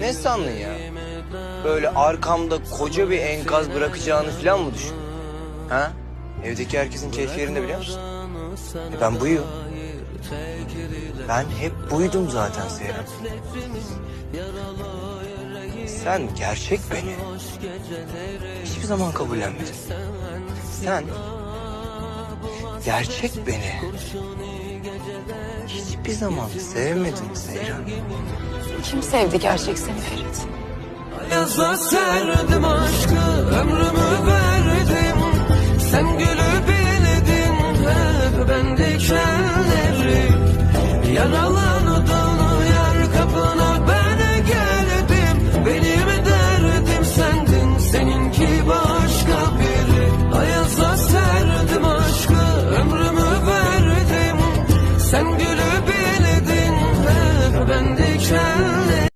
Ne sandın ya? Böyle arkamda koca bir enkaz bırakacağını falan mı düşün? Ha? Evdeki herkesin keyfi yerinde biliyor musun? E ben buyum. Ben hep buydum zaten Seyran. Sen gerçek beni hiçbir zaman kabullenmedin. Sen gerçek beni hiçbir zaman sevmedin Seyran. Kim sevdi gerçek seni Ferit? Yaza serdim aşkı ömrümü verdim Sen gülü bildin hep ben dikenleri Yaralandım Sen gülü bildin hep ben diken